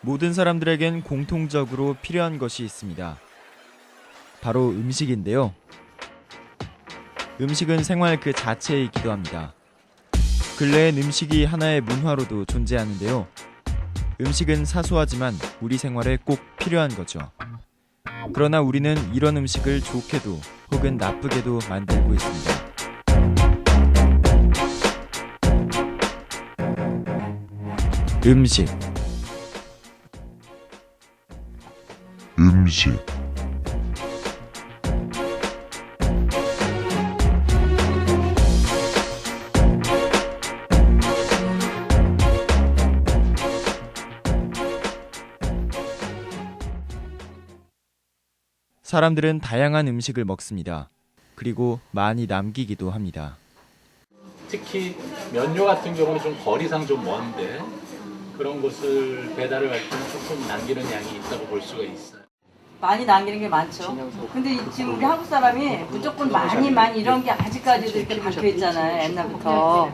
모든 사람들에겐 공통적으로 필요한 것이 있습니다. 바로 음식인데요. 음식은 생활 그 자체이기도 합니다. 근래엔 음식이 하나의 문화로도 존재하는데요. 음식은 사소하지만 우리 생활에 꼭 필요한 거죠. 그러나 우리는 이런 음식을 좋게도 혹은 나쁘게도 만들고 있습니다. 음식. 음식 사람들은 다양한 음식을 먹습니다. 그리고 많이 남기기도 합니다. 특히 면요 같은 경우는 좀 거리상 좀 먼데 그런 것을 배달을 할 때는 조금 남기는 양이 있다고 볼 수가 있어요. 많이 남기는 게 많죠. 근데 이- 지금 우리 한국 사람이 무조건 많이 많이 이런 게 아직까지도 이렇게 박혀 있잖아요. 옛날부터.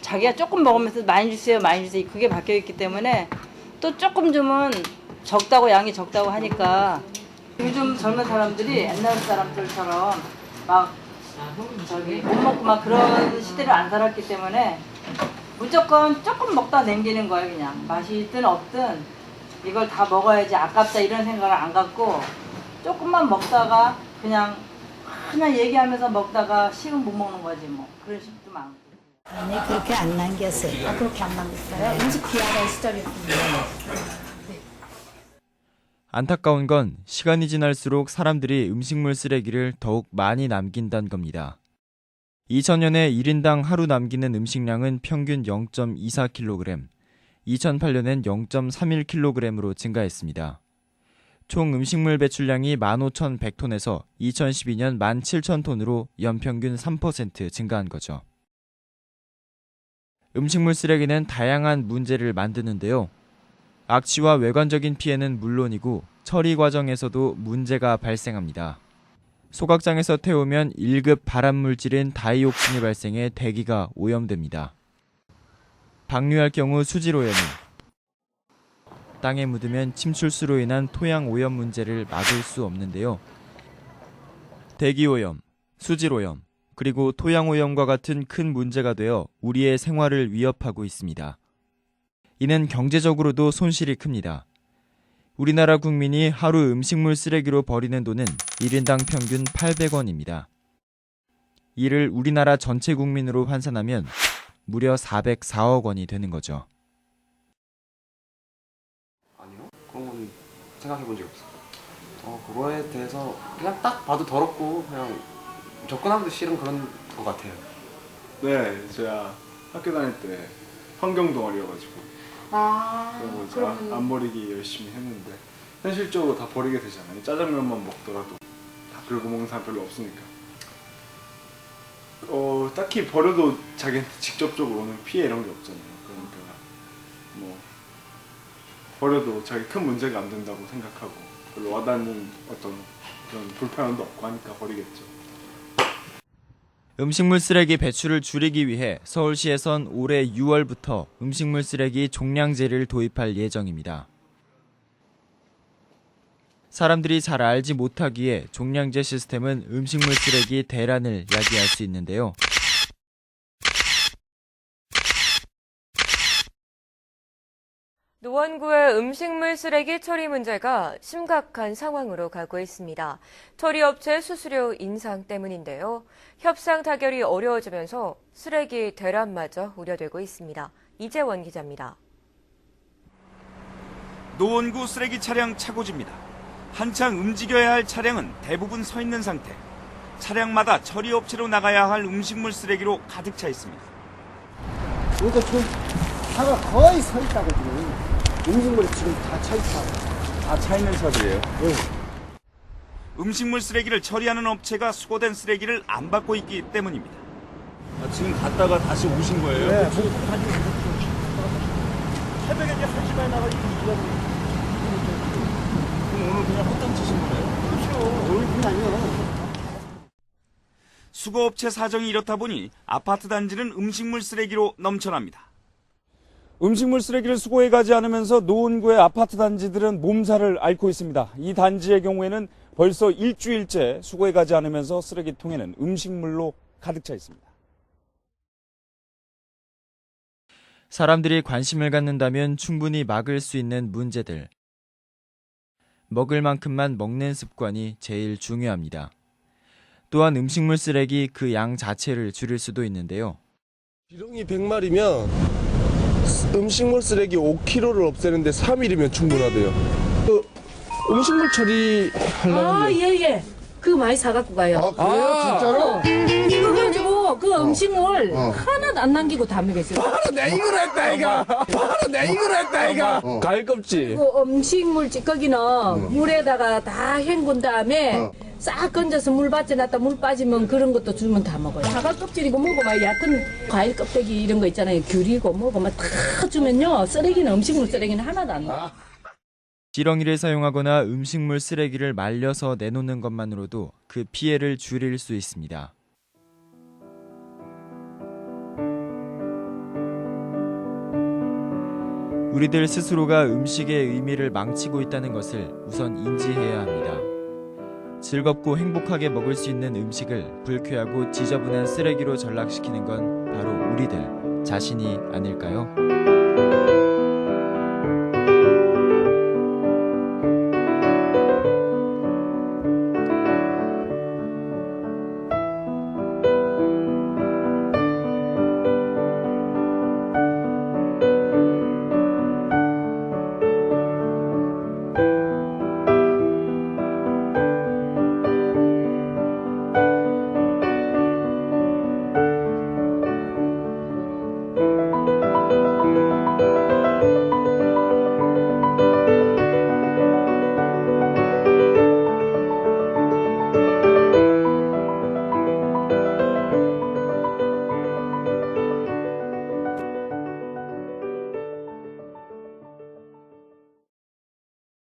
자기가 조금 먹으면서 많이 주세요, 많이 주세요. 그게 박혀 있기 때문에 또 조금 주면 적다고 양이 적다고 하니까 요즘 젊은 사람들이 옛날 사람들처럼 막 저기 못 먹고 막 그런 시대를 안 살았기 때문에 무조건 조금 먹다 남기는 거예요 그냥. 맛이 있든 없든 이걸 다 먹어야지 아깝다 이런 생각을 안 갖고 조금만 먹다가 그냥 그냥 얘기하면서 먹다가 식은 못 먹는 거지 뭐 그런 식도 많고 아니 그렇게 안 남겼어요. 아 그렇게 안 남겼어요? 음식 귀하던 시절이었군요. 안타까운 건 시간이 지날수록 사람들이 음식물 쓰레기를 더욱 많이 남긴다는 겁니다. 2000년에 1인당 하루 남기는 음식량은 평균 0.24kg, 2008년엔 0.31kg으로 증가했습니다. 총 음식물 배출량이 15,100톤에서 2012년 17,000톤으로 연평균 3% 증가한 거죠. 음식물 쓰레기는 다양한 문제를 만드는데요. 악취와 외관적인 피해는 물론이고 처리 과정에서도 문제가 발생합니다. 소각장에서 태우면 1급 발암물질인 다이옥신이 발생해 대기가 오염됩니다. 방류할 경우 수질오염이 땅에 묻으면 침출수로 인한 토양 오염 문제를 막을 수 없는데요. 대기 오염, 수질 오염, 그리고 토양 오염과 같은 큰 문제가 되어 우리의 생활을 위협하고 있습니다. 이는 경제적으로도 손실이 큽니다. 우리나라 국민이 하루 음식물 쓰레기로 버리는 돈은 1인당 평균 800원입니다. 이를 우리나라 전체 국민으로 환산하면 무려 404억 원이 되는 거죠. 아니요. 그런 건 생각해 본 적이 없어요. 어, 그거에 대해서 그냥 딱 봐도 더럽고 그냥 접근하기도 싫은 그런 것 같아요. 네, 제가 학교 다닐 때 환경 동아리여가지고 아거 제가 안 버리기 열심히 했는데 현실적으로 다 버리게 되잖아요. 짜장면만 먹더라도 다 긁어 먹는 사람 별로 없으니까. 어, 딱히 버려도 자기한테 직접적으로 오는 피해 이런 게 없잖아요. 그러니까 뭐 버려도 자기 큰 문제가 안 된다고 생각하고 별로 와닿는 어떤 그런 불편함도 없고 하니까 버리겠죠. 음식물 쓰레기 배출을 줄이기 위해 서울시에선 올해 6월부터 음식물 쓰레기 종량제를 도입할 예정입니다. 사람들이 잘 알지 못하기에 종량제 시스템은 음식물 쓰레기 대란을 야기할 수 있는데요. 노원구의 음식물 쓰레기 처리 문제가 심각한 상황으로 가고 있습니다. 처리업체 수수료 인상 때문인데요. 협상 타결이 어려워지면서 쓰레기 대란마저 우려되고 있습니다. 이재원 기자입니다. 노원구 쓰레기 차량 차고지입니다. 한창 움직여야 할 차량은 대부분 서 있는 상태. 차량마다 처리업체로 나가야 할 음식물 쓰레기로 가득 차 있습니다. 이거 지금 차가 거의 서 있다고 지금 음식물이 지금 다 차 있다고 다차 있는 차들이에요? 음식물 쓰레기를 처리하는 업체가 수거된 쓰레기를 안 받고 있기 때문입니다. 지금 갔다가 다시 오신 거예요? 네, 뭐 가지고 새벽에 이제 한 시간에 나가지고 이거 그럼 오늘 그냥 헛땅 치신 거예요? 그렇죠 오늘 그냥요 수거업체 사정이 이렇다 보니 아파트 단지는 음식물 쓰레기로 넘쳐납니다. 음식물 쓰레기를 수거해 가지 않으면서 노원구의 아파트 단지들은 몸살을 앓고 있습니다. 이 단지의 경우에는 벌써 일주일째 수거해 가지 않으면서 쓰레기통에는 음식물로 가득 차 있습니다. 사람들이 관심을 갖는다면 충분히 막을 수 있는 문제들. 먹을 만큼만 먹는 습관이 제일 중요합니다. 또한 음식물 쓰레기 그 양 자체를 줄일 수도 있는데요. 지렁이 100마리면 음식물 쓰레기 5kg를 없애는데 3일이면 충분하대요. 그 음식물 처리 하려면 아, 예, 예. 그거 많이 사갖고 가요. 아, 그래요? 진짜로? 그래가지고 그 음식물 하나도 안 남기고 다 먹였어요. 바로 내 이걸 했다 이가 바로 내 이걸 했다 이가 과일 껍질 그 음식물 찌꺼기는 물에다가 다 헹군 다음에 싹 건져서 물 받쳐놨다 물 빠지면 그런 것도 주면 다 먹어요. 사과 껍질이고 뭐고 막 얕은 과일 껍데기 이런 거 있잖아요. 귤이고 뭐고 막 다 주면요. 쓰레기는 음식물 쓰레기는 하나도 안 나요. 지렁이를 사용하거나 음식물 쓰레기를 말려서 내놓는 것만으로도 그 피해를 줄일 수 있습니다. 우리들 스스로가 음식의 의미를 망치고 있다는 것을 우선 인지해야 합니다. 즐겁고 행복하게 먹을 수 있는 음식을 불쾌하고 지저분한 쓰레기로 전락시키는 건 바로 우리들 자신이 아닐까요?